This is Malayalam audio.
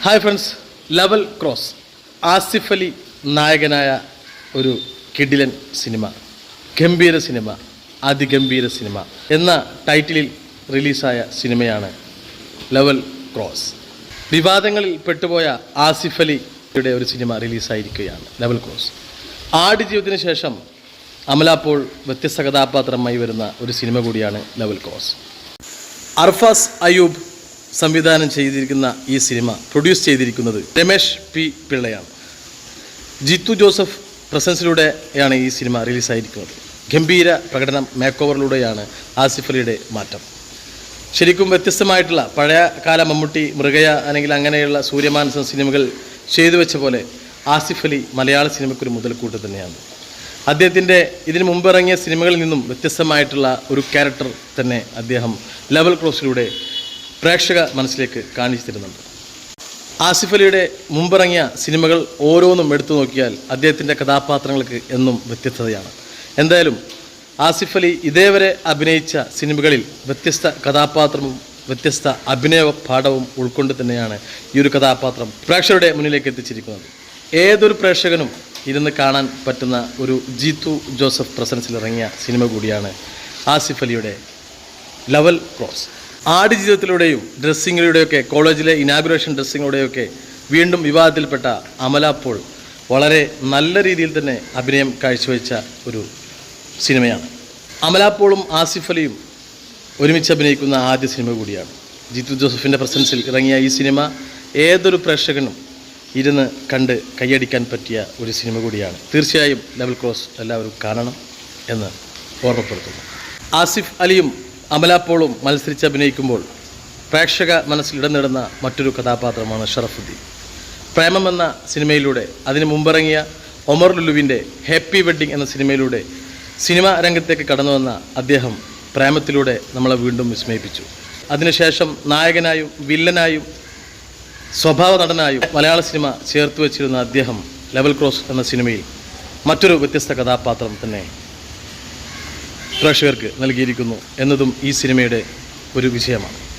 Hi friends level cross Asif Ali നായകനായ ഒരു കിഡിലൻ സിനിമ ഗംഭീര സിനിമ അതിഗംഭീര സിനിമ എന്ന ടൈറ്റിലിൽ റിലീസായ സിനിമയാണ് ലെവൽ ക്രോസ് വിവാദങ്ങളിൽ പെട്ടുപോയ ആസിഫ് അലിയുടെ ഒരു സിനിമ റിലീസായിരിക്കുകയാണ് ലെവൽ ക്രോസ് ആട് ജീവിതത്തിന് ശേഷം അമലാപ്പോൾ വ്യത്യസ്ത കഥാപാത്രമായി വരുന്ന ഒരു സിനിമ കൂടിയാണ് ലെവൽ ക്രോസ് അർഫാസ് അയൂബ് സംവിധാനം ചെയ്തിരിക്കുന്ന ഈ സിനിമ പ്രൊഡ്യൂസ് ചെയ്തിരിക്കുന്നത് രമേഷ് പി പിള്ളയാണ്. ജിത്തു ജോസഫ് പ്രസൻസിലൂടെയാണ് ഈ സിനിമ റിലീസായിരിക്കുന്നത്. ഗംഭീര പ്രകടനം മേക്ക് ഓവറിലൂടെയാണ് ആസിഫ് അലിയുടെ മാറ്റം. ശരിക്കും വ്യത്യസ്തമായിട്ടുള്ള പഴയ കാല മമ്മൂട്ടി മൃഗയ അല്ലെങ്കിൽ അങ്ങനെയുള്ള സൂര്യമാനസം സിനിമകൾ ചെയ്തു വെച്ച പോലെ ആസിഫ് അലി മലയാള സിനിമയ്ക്കൊരു മുതൽക്കൂട്ട് തന്നെയാണ്. അദ്ദേഹത്തിന്റെ ഇതിനു മുമ്പ് ഇറങ്ങിയ സിനിമകളിൽ നിന്നും വ്യത്യസ്തമായിട്ടുള്ള ഒരു ക്യാരക്ടർ തന്നെ അദ്ദേഹം ലെവൽ ക്രോസിലൂടെ പ്രേക്ഷക മനസ്സിലേക്ക് കാണിച്ചു തരുന്നുണ്ട്. ആസിഫ് അലിയുടെ മുമ്പിറങ്ങിയ സിനിമകൾ ഓരോന്നും എടുത്തു നോക്കിയാൽ അദ്ദേഹത്തിന്റെ കഥാപാത്രങ്ങൾക്ക് എന്നും വ്യത്യസ്തതയാണ്. എന്തായാലും ആസിഫ് അലി ഇതേവരെ അഭിനയിച്ച സിനിമകളിൽ വ്യത്യസ്ത കഥാപാത്രവും വ്യത്യസ്ത അഭിനയ പാഠവും ഉൾക്കൊണ്ട് തന്നെയാണ് ഈ ഒരു കഥാപാത്രം പ്രേക്ഷകരുടെ മുന്നിലേക്ക് എത്തിച്ചിരിക്കുന്നത്. ഏതൊരു പ്രേക്ഷകനും ഇരുന്ന് കാണാൻ പറ്റുന്ന ഒരു ജീത്തു ജോസഫ് പ്രസൻസിൽ ഇറങ്ങിയ സിനിമ കൂടിയാണ് ആസിഫ് അലിയുടെ ലെവൽ ക്രോസ്. ആട് ജീവിതത്തിലൂടെയും ഡ്രസ്സിങ്ങിലൂടെയൊക്കെ കോളേജിലെ ഇനാഗുറേഷൻ ഡ്രസ്സിങ്ങിലൂടെയൊക്കെ വീണ്ടും വിവാദത്തിൽപ്പെട്ട അമല പോൾ വളരെ നല്ല രീതിയിൽ തന്നെ അഭിനയം കാഴ്ചവെച്ച ഒരു സിനിമയാണ്. അമല പോളും ആസിഫ് അലിയും ഒരുമിച്ച് അഭിനയിക്കുന്ന ആദ്യ സിനിമ കൂടിയാണ്. ജിത്തു ജോസഫിന്റെ പ്രസൻസിൽ ഇറങ്ങിയ ഈ സിനിമ ഏതൊരു പ്രേക്ഷകനും ഇരുന്ന് കണ്ട് കൈയടിക്കാൻ പറ്റിയ ഒരു സിനിമ കൂടിയാണ്. തീർച്ചയായും ലെവൽ ക്രോസ് എല്ലാവരും കാണണം എന്ന് ഓർമ്മപ്പെടുത്തുന്നു. ആസിഫ് അലിയും അമലാപ്പോളും മത്സരിച്ച് അഭിനയിക്കുമ്പോൾ പ്രേക്ഷക മനസ്സിൽ ഇടം നേടുന്ന മറ്റൊരു കഥാപാത്രമാണ് ഷറഫുദ്ദീൻ. പ്രേമം എന്ന സിനിമയിലൂടെ അതിന് മുമ്പിറങ്ങിയ ഒമർ ലുലുവിന്റെ ഹാപ്പി വെഡ്ഡിംഗ് എന്ന സിനിമയിലൂടെ സിനിമാ രംഗത്തേക്ക് കടന്നു വന്ന അദ്ദേഹം പ്രേമത്തിലൂടെ നമ്മളെ വീണ്ടും വിസ്മയിപ്പിച്ചു. അതിനുശേഷം നായകനായും വില്ലനായും സ്വഭാവ നടനായും മലയാള സിനിമ ചേർത്ത് വച്ചിരുന്ന അദ്ദേഹം ലെവൽ ക്രോസ് എന്ന സിനിമയിൽ മറ്റൊരു വ്യത്യസ്ത കഥാപാത്രം തന്നെ പ്രേക്ഷകർക്ക് നൽകിയിരിക്കുന്നു എന്നതും ഈ സിനിമയുടെ ഒരു വിജയമാണ്.